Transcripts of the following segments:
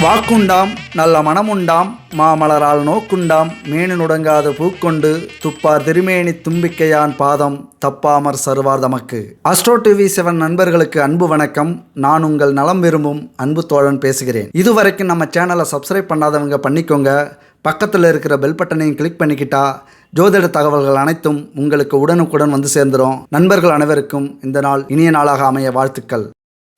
வாக்குண்டாம் நல்ல மனமுண்டாம் மாமலரால் நோக்குண்டாம் மேனினுடங்காது பூக்கொண்டு துப்பார் திருமேனி தும்பிக்கையான் பாதம் தப்பாமற் சருவார் தமக்கு. அஸ்ட்ரோ டிவி செவன் நண்பர்களுக்கு அன்பு வணக்கம். நான் உங்கள் நலம் விரும்பும் அன்பு தோழன் பேசுகிறேன். இதுவரைக்கும் நம்ம சேனலை சப்ஸ்கிரைப் பண்ணாதவங்க பண்ணிக்கோங்க. பக்கத்தில் இருக்கிற பெல் பட்டனையும் கிளிக் பண்ணிக்கிட்டா ஜோதிட தகவல்கள் அனைத்தும் உங்களுக்கு உடனுக்குடன் வந்து சேர்ந்துடும் நண்பர்கள் அனைவருக்கும் இந்த நாள் இனிய நாளாக அமைய வாழ்த்துக்கள்.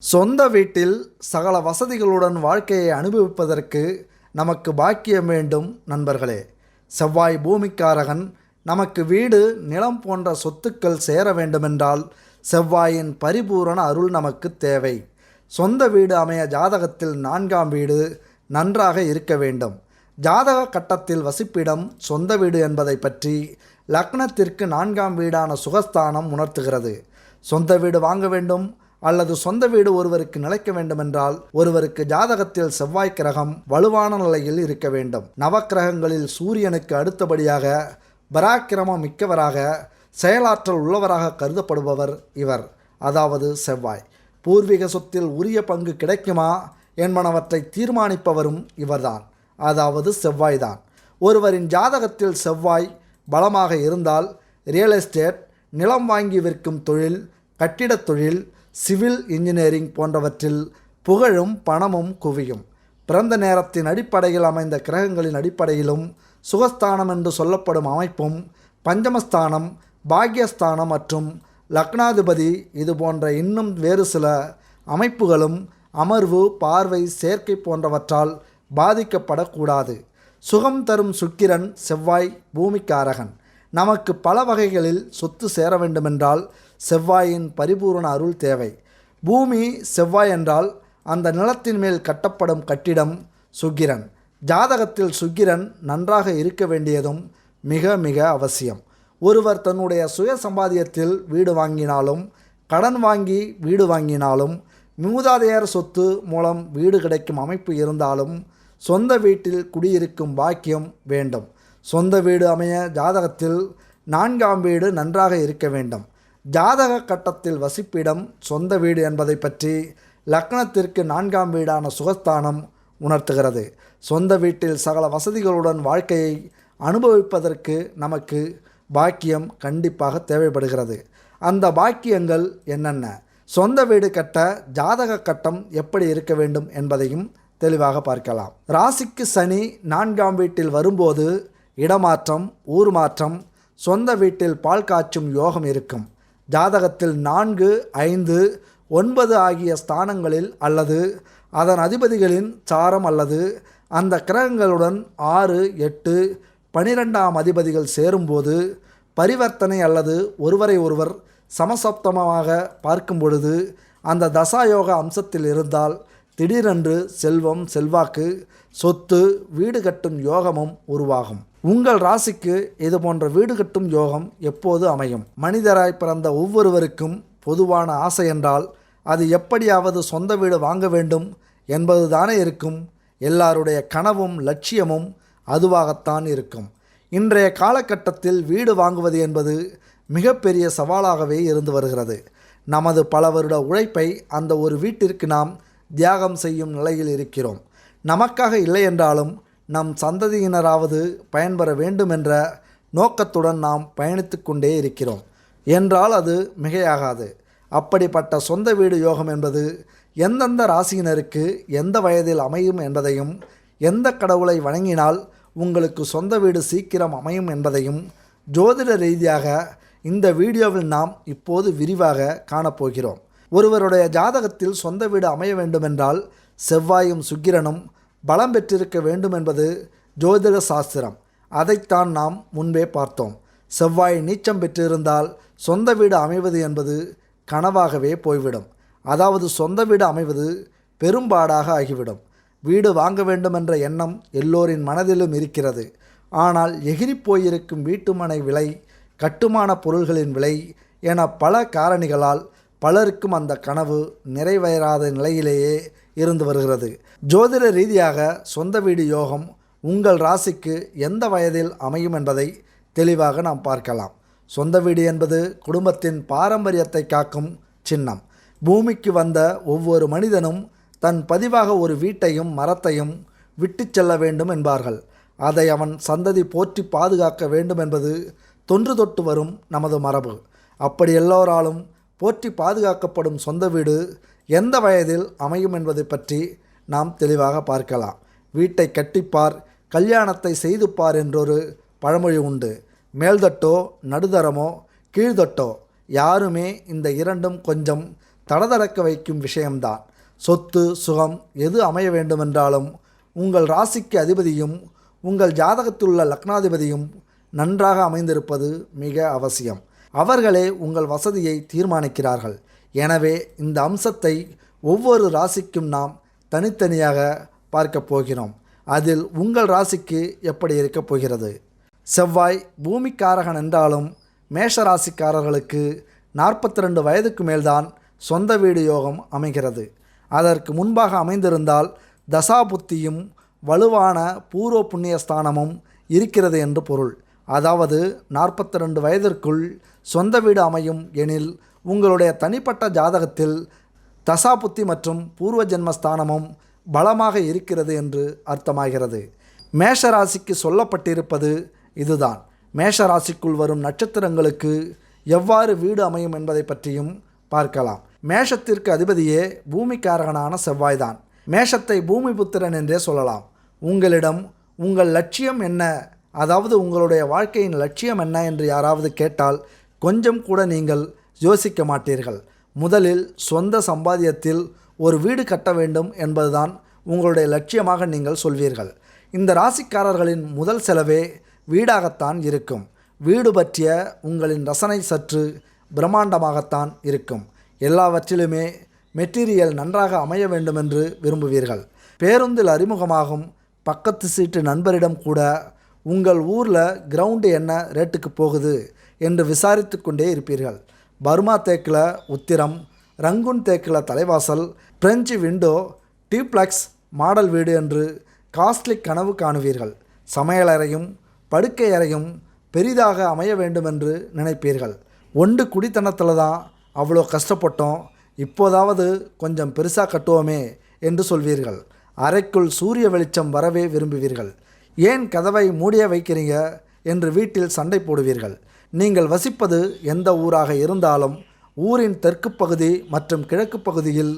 சொந்த வீட்டில் சகல வசதிகளுடன் வாழ்க்கையை அனுபவிப்பதற்கு நமக்கு பாக்கியம் வேண்டும் நண்பர்களே. செவ்வாய் பூமிக்காரகன் நமக்கு வீடு நிலம் போன்ற சொத்துக்கள் சேர வேண்டுமென்றால் செவ்வாயின் பரிபூரண அருள் நமக்கு தேவை. சொந்த வீடு அமைய ஜாதகத்தில் நான்காம் வீடு நன்றாக இருக்க வேண்டும். ஜாதக கட்டத்தில் வசிப்பிடம் சொந்த வீடு என்பதை பற்றி லக்னத்திற்கு நான்காம் வீடான சுகஸ்தானம் உணர்த்துகிறது. சொந்த வீடு வாங்க வேண்டும் அல்லது சொந்த வீடு ஒருவருக்கு நிலைக்க வேண்டுமென்றால் ஒருவருக்கு ஜாதகத்தில் செவ்வாய் கிரகம் வலுவான நிலையில் இருக்க வேண்டும். நவக்கிரகங்களில் சூரியனுக்கு அடுத்தபடியாக பராக்கிரமம் மிக்கவராக செயலாற்றல் உள்ளவராக கருதப்படுபவர் இவர். அதாவது செவ்வாய். பூர்வீக சொத்தில் உரிய பங்கு கிடைக்குமா என்பனவற்றை தீர்மானிப்பவரும் இவர்தான். அதாவது செவ்வாய்தான். ஒருவரின் ஜாதகத்தில் செவ்வாய் பலமாக இருந்தால் ரியல் எஸ்டேட் நிலம் வாங்கி விற்கும் தொழில் கட்டிடத் தொழில் சிவில் இன்ஜினியரிங் போன்றவற்றில் புகழும் பணமும் குவியும். பிறந்த நேரத்தின் அடிப்படையில் அமைந்த கிரகங்களின் அடிப்படையிலும் சுகஸ்தானம் என்று சொல்லப்படும் அமைப்பும் பஞ்சமஸ்தானம் பாக்யஸ்தானம் மற்றும் லக்னாதிபதி இது போன்ற இன்னும் வேறு சில அமைப்புகளும் அமர்வு பார்வை சேர்க்கை போன்றவற்றால் பாதிக்கப்படக்கூடாது. சுகம் தரும் சுக்கிரன் செவ்வாய் பூமிக்காரகன் நமக்கு பல வகைகளில் சொத்து சேர வேண்டுமென்றால் செவ்வாயின் பரிபூரண அருள் தேவை. பூமி செவ்வாய் என்றால் அந்த நிலத்தின் மேல் கட்டப்படும் கட்டிடம் சுக்கிரன். ஜாதகத்தில் சுக்கிரன் நன்றாக இருக்க வேண்டியதும் மிக மிக அவசியம். ஒருவர் தன்னுடைய சுய சம்பாதியத்தில் வீடு வாங்கினாலும் கடன் வாங்கி வீடு வாங்கினாலும் மூதாதையர் சொத்து மூலம் வீடு கிடைக்கும் அமைப்பு இருந்தாலும் சொந்த வீட்டில் குடியிருக்கும் பாக்கியம் வேண்டும். சொந்த வீடு அமைய ஜாதகத்தில் நான்காம் வீடு நன்றாக இருக்க வேண்டும். ஜாதக கட்டத்தில் வசிப்பிடம் சொந்த வீடு என்பதை பற்றி லக்னத்திற்கு நான்காம் வீடான சுகஸ்தானம் உணர்த்துகிறது. சொந்த வீட்டில் சகல வசதிகளுடன் வாழ்க்கையை அனுபவிப்பதற்கு நமக்கு பாக்கியம் கண்டிப்பாக தேவைப்படுகிறது. அந்த பாக்கியங்கள் என்னென்ன? சொந்த வீடு கட்ட ஜாதக கட்டம் எப்படி இருக்க வேண்டும் என்பதையும் தெளிவாக பார்க்கலாம். ராசிக்கு சனி நான்காம் வீட்டில் வரும்போது இடமாற்றம் ஊர் மாற்றம் சொந்த வீட்டில் பால் காய்ச்சும் யோகம் இருக்கும். ஜாதகத்தில் நான்கு ஐந்து ஒன்பது ஆகிய ஸ்தானங்களில் அல்லது அதன் அதிபதிகளின் சாரம் அல்லது அந்த கிரகங்களுடன் ஆறு எட்டு பனிரெண்டாம் அதிபதிகள் சேரும்போது பரிவர்த்தனை அல்லது ஒருவரை ஒருவர் சமசப்தமாக பார்க்கும் பொழுது அந்த தசாயோக அம்சத்தில் இருந்தால் திடீரென்று செல்வம் செல்வாக்கு சொத்து வீடு கட்டும் யோகமும் உருவாகும். உங்கள் ராசிக்கு இது போன்ற வீடு கட்டும் யோகம் எப்போது அமையும்? மனிதராய் பிறந்த ஒவ்வொருவருக்கும் பொதுவான ஆசை என்றால் அது எப்படியாவது சொந்த வீடு வாங்க வேண்டும் என்பது தானே இருக்கும். எல்லாருடைய கனவும் லட்சியமும் அதுவாகத்தான் இருக்கும். இன்றைய காலகட்டத்தில் வீடு வாங்குவது என்பது மிகப்பெரிய சவாலாகவே இருந்து வருகிறது. நமது பல வருட உழைப்பை அந்த ஒரு வீட்டிற்கு நாம் தியாகம் செய்யும் நிலையில் இருக்கிறோம். நமக்காக இல்லை என்றாலும் நம் சந்ததியினராவது பயன்பெற வேண்டும் என்ற நோக்கத்துடன் நாம் பயணித்து கொண்டே இருக்கிறோம். என்றால் அது மிகையாகாது. அப்படிப்பட்ட சொந்த வீடு யோகம் என்பது எந்தெந்த ராசியினருக்கு எந்த வயதில் அமையும் என்பதையும் எந்த கடவுளை வணங்கினால் உங்களுக்கு சொந்த வீடு சீக்கிரம் அமையும் என்பதையும் ஜோதிட ரீதியாக இந்த வீடியோவில் நாம் இப்போது விரிவாக காணப்போகிறோம். ஒருவருடைய ஜாதகத்தில் சொந்த வீடு அமைய வேண்டுமென்றால் செவ்வாயும் சுக்கிரனும் பலம் பெற்றிருக்க வேண்டும் என்பது ஜோதிட சாஸ்திரம். அதைத்தான் நாம் முன்பே பார்த்தோம். செவ்வாய் நீச்சம் பெற்றிருந்தால் சொந்த வீடு அமைவது என்பது கனவாகவே போய்விடும். அதாவது சொந்த வீடு அமைவது பெரும்பாடாக ஆகிவிடும். வீடு வாங்க வேண்டும் என்ற எண்ணம் எல்லோரின் மனதிலும் இருக்கிறது. ஆனால் எகிரி போயிருக்கும் வீட்டுமனை விலை கட்டுமான பொருள்களின் விலை என பல காரணிகளால் பலருக்கும் அந்த கனவு நிறைவேறாத நிலையிலேயே இருந்து வருகிறது. ஜோதிட ரீதியாக சொந்த வீடு யோகம் உங்கள் ராசிக்கு எந்த வயதில் அமையும் என்பதை தெளிவாக நாம் பார்க்கலாம். சொந்த வீடு என்பது குடும்பத்தின் பாரம்பரியத்தை காக்கும் சின்னம். பூமிக்கு வந்த ஒவ்வொரு மனிதனும் தன் பதிவாக ஒரு வீட்டையும் மரத்தையும் விட்டுச் செல்ல வேண்டும் என்பார்கள். அதை அவன் சந்ததி போற்றி பாதுகாக்க வேண்டும் என்பது தொன்று தொட்டு வரும் நமது மரபு. அப்படி எல்லோராலும் போற்றி பாதுகாக்கப்படும் சொந்த வீடு எந்த வயதில் அமையும் என்பதை பற்றி நாம் தெளிவாக பார்க்கலாம். வீட்டை கட்டிப்பார் கல்யாணத்தை செய்துப்பார் என்றொரு பழமொழி உண்டு. மேல்தட்டோ நடுதரமோ கீழ்தட்டோ யாருமே இந்த இரண்டும் கொஞ்சம் தடதடக்க வைக்கும் விஷயம்தான். சொத்து சுகம் எது அமைய வேண்டுமென்றாலும் உங்கள் ராசிக்கு அதிபதியும் உங்கள் ஜாதகத்திலுள்ள லக்னாதிபதியும் நன்றாக அமைந்திருப்பது மிக அவசியம். அவர்களே உங்கள் வசதியை தீர்மானிக்கிறார்கள். எனவே இந்த அம்சத்தை ஒவ்வொரு ராசிக்கும் நாம் தனித்தனியாக பார்க்கப் போகிறோம். அதில் உங்கள் ராசிக்கு எப்படி இருக்கப் போகிறது? செவ்வாய் பூமிக்காரகன் என்றாலும் மேஷ ராசிக்காரர்களுக்கு நாற்பத்தி ரெண்டு வயதுக்கு மேல்தான் சொந்த வீடு யோகம் அமைகிறது. அதற்கு முன்பாக அமைந்திருந்தால் தசாபுத்தியும் வலுவான பூர்வ புண்ணிய ஸ்தானமும் இருக்கிறது என்று பொருள். அதாவது நாற்பத்தி ரெண்டு வயதிற்குள் சொந்த வீடு அமையும் எனில் உங்களுடைய தனிப்பட்ட ஜாதகத்தில் தசாபுத்தி மற்றும் பூர்வ ஜென்மஸ்தானமும் பலமாக இருக்கிறது என்று அர்த்தமாகிறது. மேஷராசிக்கு சொல்லப்பட்டிருப்பது இதுதான். மேஷ ராசிக்குள் வரும் நட்சத்திரங்களுக்கு எவ்வாறு வீடு அமையும் என்பதை பற்றியும் பார்க்கலாம். மேஷத்திற்கு அதிபதியே பூமிக்காரகனான செவ்வாய்தான். மேஷத்தை பூமி புத்திரன் என்றே சொல்லலாம். உங்களிடம் உங்கள் லட்சியம் என்ன? அதாவது உங்களுடைய வாழ்க்கையின் லட்சியம் என்ன என்று யாராவது கேட்டால் கொஞ்சம் கூட நீங்கள் யோசிக்க மாட்டீர்கள். முதலில் சொந்த சம்பாத்தியத்தில் ஒரு வீடு கட்ட வேண்டும் என்பதுதான் உங்களுடைய லட்சியமாக நீங்கள் சொல்வீர்கள். இந்த ராசிக்காரர்களின் முதல் செலவே வீடாகத்தான் இருக்கும். வீடு பற்றிய உங்களின் ரசனை சற்று பிரம்மாண்டமாகத்தான் இருக்கும். எல்லாவற்றிலுமே மெட்டீரியல் நன்றாக அமைய வேண்டுமென்று விரும்புவீர்கள். பேருந்தில் அறிமுகமாகும் பக்கத்து சீட்டு நண்பரிடம் கூட உங்கள் ஊரில் கிரவுண்டு என்ன ரேட்டுக்கு போகுது என்று விசாரித்து கொண்டே இருப்பீர்கள். பர்மா தேக்கில் உத்திரம் ரங்குன் தேக்கில் தலைவாசல் பிரெஞ்சு விண்டோ டியூப்ளெக்ஸ் மாடல் வீடு என்று காஸ்ட்லி கனவு காணுவீர்கள். சமையலறையும் படுக்கை அறையும் பெரிதாக அமைய வேண்டுமென்று நினைப்பீர்கள். ஒன்று குடித்தனத்தில் தான் அவ்வளோ கஷ்டப்பட்டோம் இப்போதாவது கொஞ்சம் பெருசாக கட்டுவோமே என்று சொல்வீர்கள். அறைக்குள் சூரிய வெளிச்சம் வரவே விரும்புவீர்கள். ஏன் கதவை மூடிய வைக்கிறீங்க என்று வீட்டில் சண்டை போடுவீர்கள்? நீங்கள் வசிப்பது எந்த ஊராக இருந்தாலும் ஊரின் தெற்கு பகுதி மற்றும் கிழக்கு பகுதியில்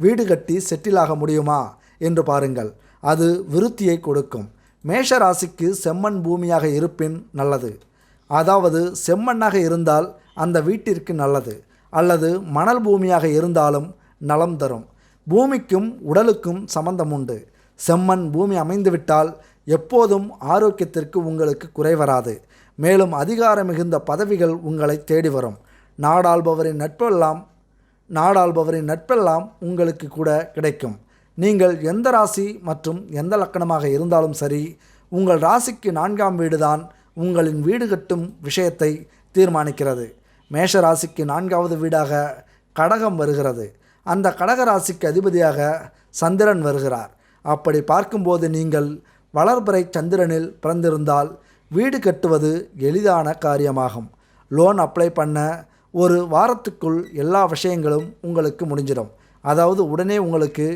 வீடு கட்டி செட்டிலாக முடியுமா என்று பாருங்கள். அது விருத்தியை கொடுக்கும். மேஷ ராசிக்கு செம்மண் பூமியாக இருப்பின் நல்லது. அதாவது செம்மண்ணாக இருந்தால் அந்த வீட்டிற்கு நல்லது. அல்லது மணல் பூமியாக இருந்தாலும் நலம் தரும். பூமிக்கும் உடலுக்கும் சம்பந்தம் உண்டு. செம்மண் பூமி அமைந்துவிட்டால் எப்போதும் ஆரோக்கியத்திற்கு உங்களுக்கு குறை வராது. மேலும் அதிகாரம் மிகுந்த பதவிகள் உங்களை தேடி வரும். நாடாள்பவரின் நட்பெல்லாம் நாடாள்பவரின் நட்பெல்லாம் உங்களுக்கு கூட கிடைக்கும். நீங்கள் எந்த ராசி மற்றும் எந்த லக்கணமாக இருந்தாலும் சரி உங்கள் ராசிக்கு நான்காம் வீடுதான் உங்களின் வீடு கட்டும் விஷயத்தை தீர்மானிக்கிறது. மேஷ ராசிக்கு நான்காவது வீடாக கடகம் வருகிறது. அந்த கடக ராசிக்கு அதிபதியாக சந்திரன் வருகிறார். அப்படி பார்க்கும்போது நீங்கள் வளர்பிறை சந்திரனில் பிறந்திருந்தால் வீடு கட்டுவது எளிதான காரியமாகும். லோன் அப்ளை பண்ண ஒரு வாரத்துக்குள் எல்லா விஷயங்களும் உங்களுக்கு முடிஞ்சிடும். அதாவது உடனே உங்களுக்கு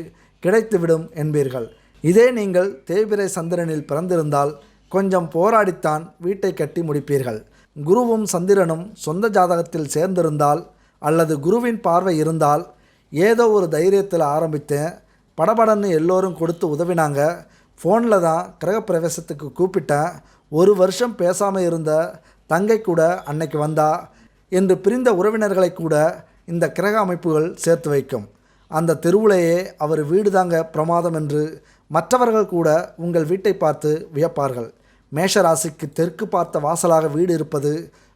கிடைத்துவிடும் என்பீர்கள். இதே நீங்கள் தேய்பிரை சந்திரனில் பிறந்திருந்தால் கொஞ்சம் போராடித்தான் வீட்டை கட்டி முடிப்பீர்கள். குருவும் சந்திரனும் சொந்த ஜாதகத்தில் சேர்ந்திருந்தால் அல்லது குருவின் பார்வை இருந்தால் ஏதோ ஒரு தைரியத்தில் ஆரம்பித்து படபடன்னு எல்லோரும் கொடுத்து உதவினாங்க. ஃபோனில் தான் கிரகப்பிரவேசத்துக்கு கூப்பிட்டேன் ஒரு வருஷம் பேசாமல் இருந்த தங்கை கூட அன்னைக்கு வந்தா என்று பிரிந்த உறவினர்களை கூட இந்த கிரக அமைப்புகள் சேர்த்து வைக்கும். அந்த தெருவுலேயே அவர் வீடு தாங்க பிரமாதம் என்று மற்றவர்கள் கூட உங்கள் வீட்டை பார்த்து வியப்பார்கள். மேஷராசிக்கு தெற்கு பார்த்த வாசலாக வீடு இருப்பது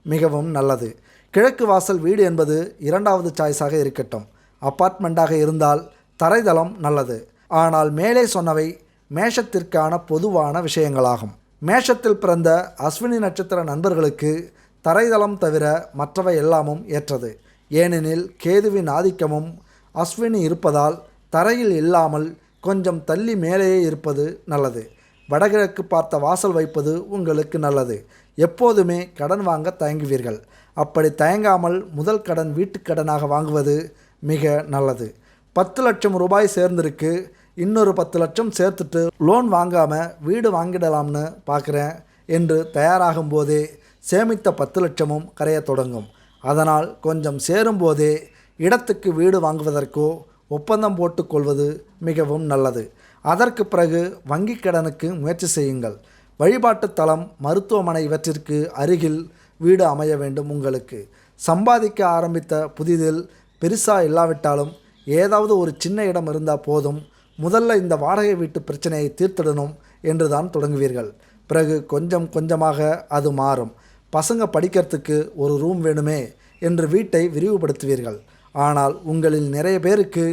மிகவும் நல்லது. கிழக்கு வாசல் வீடு என்பது இரண்டாவது சாய்ஸாக இருக்கட்டும். அப்பார்ட்மெண்ட்டாக இருந்தால் தரைதளம் நல்லது. ஆனால் மேலே சொன்னவை மேஷத்திற்கான பொதுவான விஷயங்களாகும். மேஷத்தில் பிறந்த அஸ்வினி நட்சத்திர நண்பர்களுக்கு தரைதளம் தவிர மற்றவை எல்லாமும் ஏற்றது. ஏனெனில் கேதுவின் ஆதிக்கமும் அஸ்வினி இருப்பதால் தரையில் இல்லாமல் கொஞ்சம் தள்ளி மேலேயே இருப்பது நல்லது. வடகிழக்கு பார்த்த வாசல் வைப்பது உங்களுக்கு நல்லது. எப்போதுமே கடன் வாங்க தயங்குவீர்கள். அப்படி தயங்காமல் முதல் கடன் வீட்டுக்கடனாக வாங்குவது மிக நல்லது. பத்து லட்சம் ரூபாய் சேர்ந்திருக்கு. இன்னொரு பத்து லட்சம் சேர்த்துட்டு லோன் வாங்காமல் வீடு வாங்கிடலாம்னு பார்க்குறேன் என்று தயாராகும் போதே சேமித்த பத்து லட்சமும் கரையத் தொடங்கும். அதனால் கொஞ்சம் சேரும்போதே இடத்துக்கு வீடு வாங்குவதற்கோ ஒப்பந்தம் போட்டுக்கொள்வது மிகவும் நல்லது. அதற்கு பிறகு வங்கிக் கடனுக்கு முயற்சி செய்யுங்கள். வழிபாட்டுத் தலம் மருத்துவமனை இவற்றிற்கு அருகில் வீடு அமைய வேண்டும் உங்களுக்கு. சம்பாதிக்க ஆரம்பித்த புதிதில் பெருசாக இல்லாவிட்டாலும் ஏதாவது ஒரு சின்ன இடம் இருந்தால் போதும் முதல்ல இந்த வாடகை வீட்டு பிரச்சனையை தீர்த்திடணும் என்று தான் தொடங்குவீர்கள். பிறகு கொஞ்சம் கொஞ்சமாக அது மாறும். பசங்க படிக்கிறதுக்கு ஒரு ரூம் வேணுமே என்று வீட்டை விரிவுபடுத்துவீர்கள். ஆனால் உங்களில் நிறைய பேருக்கு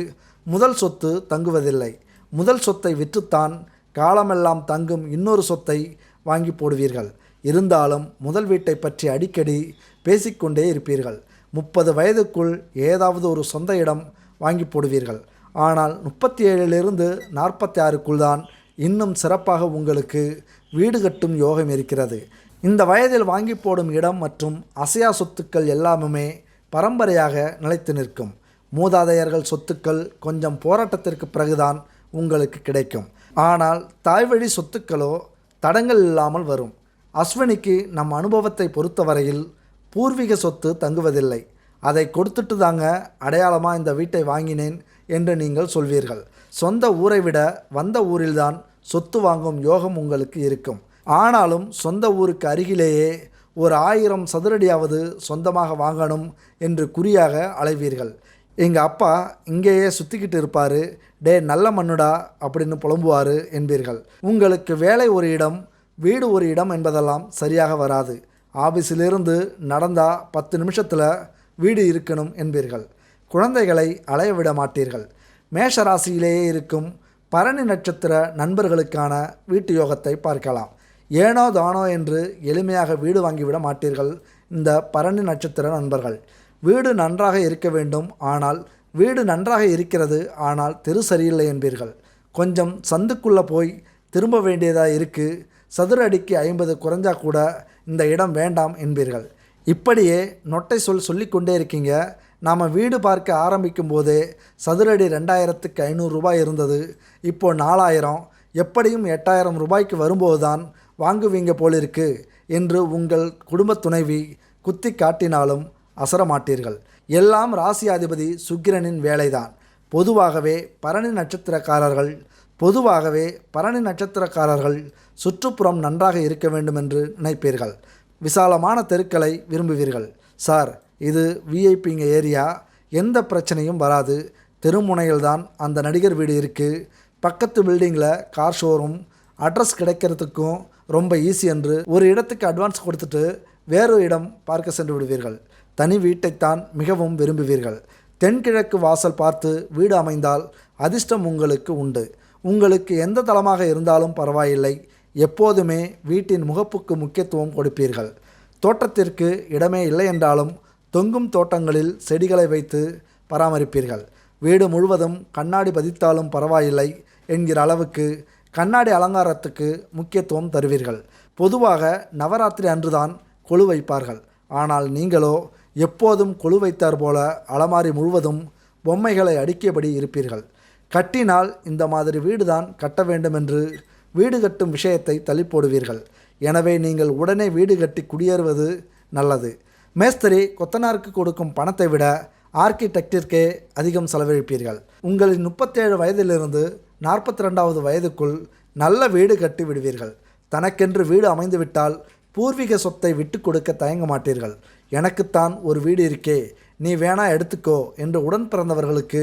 முதல் சொத்து தங்குவதில்லை. முதல் சொத்தை விற்றுத்தான் காலமெல்லாம் தங்கும் இன்னொரு சொத்தை வாங்கி போடுவீர்கள். இருந்தாலும் முதல் வீட்டை பற்றி அடிக்கடி பேசிக்கொண்டே இருப்பீர்கள். முப்பது வயதுக்குள் ஏதாவது ஒரு சொந்த இடம் வாங்கி போடுவீர்கள். ஆனால் முப்பத்தி ஏழிலிருந்து நாற்பத்தி ஆறுக்குள் தான் இன்னும் சிறப்பாக உங்களுக்கு வீடு கட்டும் யோகம் இருக்கிறது. இந்த வயதில் வாங்கி போடும் இடம் மற்றும் அசையா சொத்துக்கள் எல்லாமுமே பரம்பரையாக நிலைத்து நிற்கும். மூதாதையர்கள் சொத்துக்கள் கொஞ்சம் போராட்டத்திற்கு பிறகுதான் உங்களுக்கு கிடைக்கும். ஆனால் தாய்வழி சொத்துக்களோ தடங்கள் இல்லாமல் வரும். அஸ்வினிக்கு நம் அனுபவத்தை பொறுத்தவரையில் பூர்வீக சொத்து தங்குவதில்லை. அதை கொடுத்துட்டு தாங்க அடையாளமாக இந்த வீட்டை வாங்கினேன் என்று நீங்கள் சொல்வீர்கள். சொந்த ஊரை விட வந்த ஊரில்தான் சொத்து வாங்கும் யோகம் உங்களுக்கு இருக்கும். ஆனாலும் சொந்த ஊருக்கு அருகிலேயே ஒரு ஆயிரம் சதுரடியாவது சொந்தமாக வாங்கணும் என்று குறியாக அலைவீர்கள். எங்கள் அப்பா இங்கேயே சுற்றிக்கிட்டு இருப்பார். டே நல்ல மண்ணுடா அப்படின்னு புலம்புவார் என்பீர்கள். உங்களுக்கு வேலை ஒரு இடம் வீடு ஒரு இடம் என்பதெல்லாம் சரியாக வராது. ஆபீஸிலிருந்து நடந்தால் பத்து நிமிஷத்தில் வீடு இருக்கணும் என்பீர்கள். குழந்தைகளை அலைய விட மாட்டீர்கள் மேஷ ராசியிலேயே இருக்கும் பரணி நட்சத்திர நண்பர்களுக்கான வீட்டு யோகத்தை பார்க்கலாம். ஏனோ தானோ என்று எளிமையாக வீடு வாங்கிவிட மாட்டீர்கள் இந்த பரணி நட்சத்திர நண்பர்கள். வீடு நன்றாக இருக்க வேண்டும் ஆனால் வீடு நன்றாக இருக்கிறது ஆனால் தெரு சரியில்லை என்பீர்கள். கொஞ்சம் சந்துக்குள்ளே போய் திரும்ப வேண்டியதாக இருக்குது சதுர அடிக்கு ஐம்பது குறைஞ்சா கூட இந்த இடம் வேண்டாம் என்பீர்கள். இப்படியே நொட்டை சொல் சொல்லிக்கொண்டே இருக்கீங்க. நாம் வீடு பார்க்க ஆரம்பிக்கும் போதே சதுரடி ரெண்டாயிரத்துக்கு ஐநூறு ரூபாய் இருந்தது. இப்போ நாலாயிரம். எப்படியும் எட்டாயிரம் ரூபாய்க்கு வரும்போது தான் வாங்குவீங்க போலிருக்கு என்று உங்கள் குடும்ப துணைவி குத்தி காட்டினாலும் அசரமாட்டீர்கள். எல்லாம் ராசியாதிபதி சுக்கிரனின் வேலைதான். பொதுவாகவே பரணி நட்சத்திரக்காரர்கள் பொதுவாகவே பரணி நட்சத்திரக்காரர்கள் சுற்றுப்புறம் நன்றாக இருக்க வேண்டும் என்று நினைப்பீர்கள். விசாலமான தெருக்களை விரும்புவீர்கள். சார் இது விஐபிங்க ஏரியா. எந்த பிரச்சனையும் வராது. தெருமுனையில் தான் அந்த நடிகர் வீடு இருக்குது பக்கத்து பில்டிங்கில் கார் ஷோரூம் அட்ரஸ் கிடைக்கிறதுக்கும் ரொம்ப ஈஸி என்று ஒரு இடத்துக்கு அட்வான்ஸ் கொடுத்துட்டு வேறு இடம் பார்க்க சென்று விடுவீர்கள். தனி வீட்டைத்தான் மிகவும் விரும்புவீர்கள். தென்கிழக்கு வாசல் பார்த்து வீடு அமைந்தால் அதிர்ஷ்டம் உங்களுக்கு உண்டு. உங்களுக்கு எந்த தளமாக இருந்தாலும் பரவாயில்லை. எப்போதுமே வீட்டின் முகப்புக்கு முக்கியத்துவம் கொடுப்பீர்கள். தோட்டத்திற்கு இடமே இல்லை என்றாலும் தொங்கும் தோட்டங்களில் செடிகளை வைத்து பராமரிப்பீர்கள். வீடு முழுவதும் கண்ணாடி பதித்தாலும் பரவாயில்லை என்கிற அளவுக்கு கண்ணாடி அலங்காரத்துக்கு முக்கியத்துவம் தருவீர்கள். பொதுவாக நவராத்திரி அன்றுதான் கொழு வைப்பார்கள். ஆனால் நீங்களோ எப்போதும் கொழு வைத்தார் போல அலமாரி முழுவதும் பொம்மைகளை அடுக்கியபடி இருப்பீர்கள். கட்டினால் இந்த மாதிரி வீடுதான் கட்ட வேண்டுமென்று வீடு கட்டும் விஷயத்தை தள்ளி போடுவீர்கள். எனவே நீங்கள் உடனே வீடு கட்டி குடியேறுவது நல்லது. மேஸ்திரி கொத்தனாருக்கு கொடுக்கும் பணத்தை விட ஆர்கிடெக்டிற்கே அதிகம் செலவழிப்பீர்கள். உங்களின் முப்பத்தேழு வயதிலிருந்து நாற்பத்தி ரெண்டாவது வயதுக்குள் நல்ல வீடு கட்டி விடுவீர்கள். தனக்கென்று வீடு அமைந்துவிட்டால் பூர்வீக சொத்தை விட்டு கொடுக்க தயங்க மாட்டீர்கள். எனக்குத்தான் ஒரு வீடு இருக்கே நீ வேணா எடுத்துக்கோ என்று உடன் பிறந்தவர்களுக்கு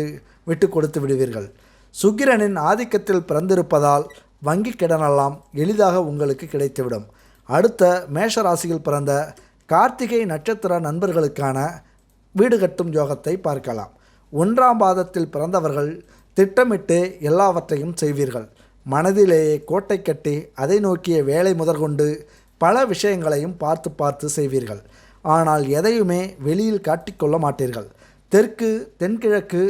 விட்டு கொடுத்து விடுவீர்கள். சுக்கிரனின் ஆதிக்கத்தில் பிறந்திருப்பதால் வங்கி கிடனெல்லாம் எளிதாக உங்களுக்கு கிடைத்துவிடும். அடுத்த மேஷ ராசியில் பிறந்த கார்த்திகை நட்சத்திர நண்பர்களுக்கான வீடு கட்டும் யோகத்தை பார்க்கலாம். ஒன்றாம் பாதத்தில் பிறந்தவர்கள் திட்டமிட்டு எல்லாவற்றையும் செய்வீர்கள். மனதிலேயே கோட்டை கட்டி அதை நோக்கிய வேலை முதற்கொண்டு பல விஷயங்களையும் பார்த்து பார்த்து செய்வீர்கள். ஆனால் எதையுமே வெளியில் காட்டிக்கொள்ள மாட்டீர்கள். தெற்கு தென்கிழக்கு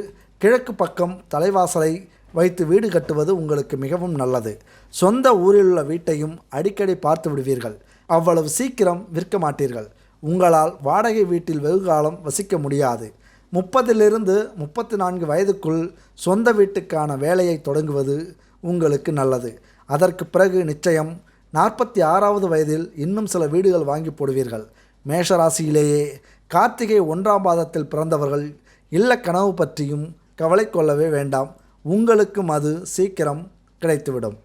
கிழக்கு பக்கம் தலைவாசலை வைத்து வீடு கட்டுவது உங்களுக்கு மிகவும் நல்லது. சொந்த ஊரில் உள்ள வீட்டையும் அடிக்கடி பார்த்து விடுவீர்கள். அவ்வளவு சீக்கிரம் விற்க மாட்டீர்கள். உங்களால் வாடகை வீட்டில் வெகுகாலம் வசிக்க முடியாது. முப்பதிலிருந்து முப்பத்தி நான்கு வயதுக்குள் சொந்த வீட்டுக்கான வேலையை தொடங்குவது உங்களுக்கு நல்லது. அதற்கு பிறகு நிச்சயம் நாற்பத்தி ஆறாவது வயதில் இன்னும் சில வீடுகள் வாங்கி போடுவீர்கள். மேஷராசியிலேயே கார்த்திகை ஒன்றாம் பாதத்தில் பிறந்தவர்கள் இல்ல கனவு பற்றியும் கவலை கொள்ளவே வேண்டாம். உங்களுக்கும் அது சீக்கிரம் கிடைத்துவிடும்.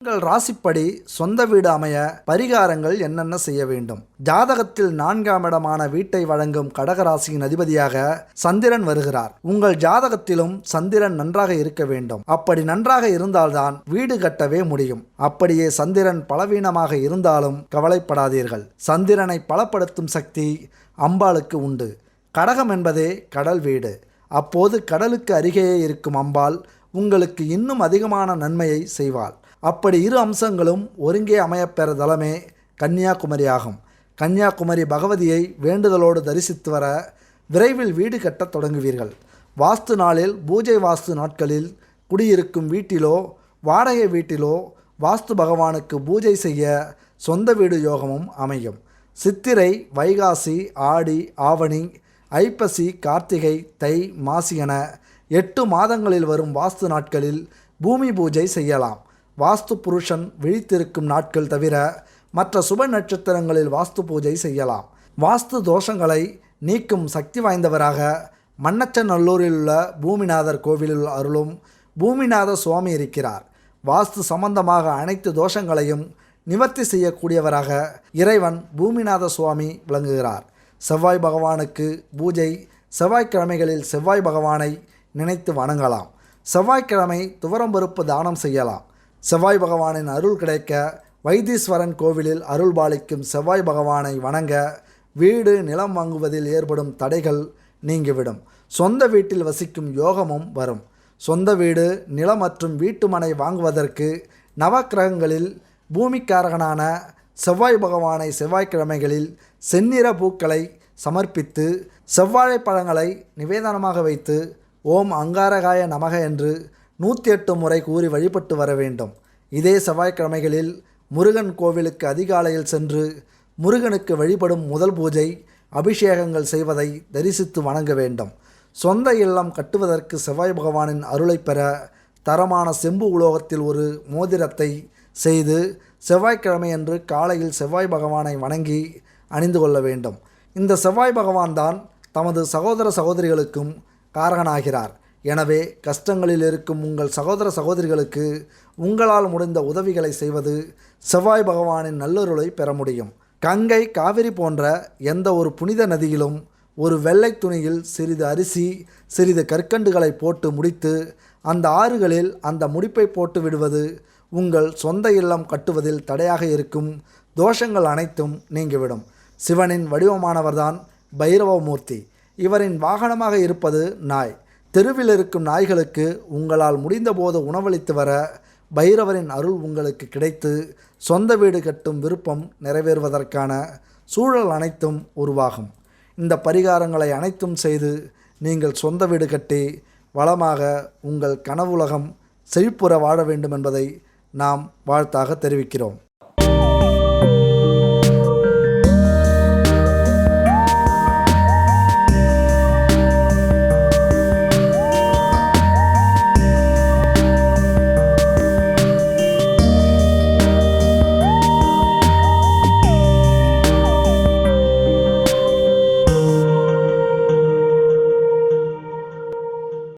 உங்கள் ராசிப்படி சொந்த வீடு அமைய பரிகாரங்கள் என்னென்ன செய்ய வேண்டும்? ஜாதகத்தில் நான்காம் இடமான வீட்டை வழங்கும் கடகராசியின் அதிபதியாக சந்திரன் வருகிறார். உங்கள் ஜாதகத்திலும் சந்திரன் நன்றாக இருக்க வேண்டும். அப்படி நன்றாக இருந்தால்தான் வீடு கட்டவே முடியும். அப்படியே சந்திரன் பலவீனமாக இருந்தாலும் கவலைப்படாதீர்கள். சந்திரனை பலப்படுத்தும் சக்தி அம்பாளுக்கு உண்டு. கடகம் என்பதே கடல் வீடு. அப்போது கடலுக்கு அருகே இருக்கும் அம்பாள் உங்களுக்கு இன்னும் அதிகமான நன்மையை செய்வாள். அப்படி இரு அம்சங்களும் ஒருங்கே அமையப்பெற தலமே கன்னியாகுமரி ஆகும் கன்னியாகுமரி பகவதியை வேண்டுதலோடு தரிசித்து வர விரைவில் வீடு கட்டத் தொடங்குவீர்கள். வாஸ்து நாளில் பூஜை வாஸ்து நாட்களில் குடியிருக்கும் வீட்டிலோ வாடகை வீட்டிலோ வாஸ்து பகவானுக்கு பூஜை செய்ய சொந்த வீடு யோகமும் அமையும். சித்திரை வைகாசி ஆடி ஆவணி ஐப்பசி கார்த்திகை தை மாசி என எட்டு மாதங்களில் வரும் வாஸ்து நாட்களில் பூமி பூஜை செய்யலாம். வாஸ்து புருஷன் விழித்திருக்கும் நாட்கள் தவிர மற்ற சுப நட்சத்திரங்களில் வாஸ்து பூஜை செய்யலாம். வாஸ்து தோஷங்களை நீக்கும் சக்தி வாய்ந்தவராக மண்ணச்சநல்லூரில் உள்ள பூமிநாதர் கோவிலில் அருளும் பூமிநாத சுவாமி இருக்கிறார். வாஸ்து சம்பந்தமாக அனைத்து தோஷங்களையும் நிவர்த்தி செய்யக்கூடியவராக இறைவன் பூமிநாத சுவாமி விளங்குகிறார். செவ்வாய் பகவானுக்கு பூஜை செவ்வாய்க்கிழமைகளில் செவ்வாய் பகவானை நினைத்து வணங்கலாம். செவ்வாய்க்கிழமை துவரம்பருப்பு தானம் செய்யலாம். செவ்வாய் பகவானின் அருள் கிடைக்க வைத்தீஸ்வரன் கோவிலில் அருள் பாலிக்கும் செவ்வாய் பகவானை வணங்க வீடு நிலம் வாங்குவதில் ஏற்படும் தடைகள் நீங்கிவிடும். சொந்த வீட்டில் வசிக்கும் யோகமும் வரும். சொந்த வீடு நிலம் மற்றும் வீட்டு மனை வாங்குவதற்கு நவக்கிரகங்களில் பூமிக்காரகனான செவ்வாய் பகவானை செவ்வாய்க்கிழமைகளில் செந்நிற பூக்களை சமர்ப்பித்து செவ்வாழை பழங்களை நிவேதனமாக வைத்து ஓம் அங்காரகாய நமக என்று நூற்றி எட்டு முறை கூறி வழிபட்டு வர வேண்டும். இதே செவ்வாய்க்கிழமைகளில் முருகன் கோவிலுக்கு அதிகாலையில் சென்று முருகனுக்கு வழிபடும் முதல் பூஜை அபிஷேகங்கள் செய்வதை தரிசித்து வணங்க வேண்டும். சொந்த இல்லம் கட்டுவதற்கு செவ்வாய் பகவானின் அருளை பெற தரமான செம்பு உலோகத்தில் ஒரு மோதிரத்தை செய்து செவ்வாய்க்கிழமையன்று காலையில் செவ்வாய் பகவானை வணங்கி அணிந்து கொள்ள வேண்டும். இந்த செவ்வாய் பகவான் தான் தமது சகோதர சகோதரிகளுக்கும் காரகனாகிறார் எனவே கஷ்டங்களில் இருக்கும் உங்கள் சகோதர சகோதரிகளுக்கு உங்களால் முடிந்த உதவிகளை செய்வது செவ்வாய் பகவானின் நல்லொருளை பெற முடியும். கங்கை காவிரி போன்ற எந்த ஒரு புனித நதியிலும் ஒரு வெள்ளை துணியில் சிறிது அரிசி சிறிது கற்கண்டுகளை போட்டு முடித்து அந்த ஆறுகளில் அந்த முடிப்பை போட்டு விடுவது உங்கள் சொந்த இல்லம் கட்டுவதில் தடையாக இருக்கும். தோஷங்கள் அனைத்தும் நீங்கிவிடும். சிவனின் வடிவமானவர்தான் பைரவமூர்த்தி. இவரின் வாகனமாக இருப்பது நாய். தெருவில் இருக்கும் நாய்களுக்கு உங்களால் முடிந்தபோது உணவளித்து வர பைரவரின் அருள் உங்களுக்கு கிடைத்து சொந்த வீடு கட்டும் விருப்பம் நிறைவேறுவதற்கான சூழல் அனைத்தும் உருவாகும். இந்த பரிகாரங்களை அனைத்தும் செய்து நீங்கள் சொந்த வீடு கட்டி வளமாக உங்கள் கனவுலகம் செழிப்புற வாழ வேண்டும் என்பதை நாம் வாழ்த்தாக தெரிவிக்கிறோம்.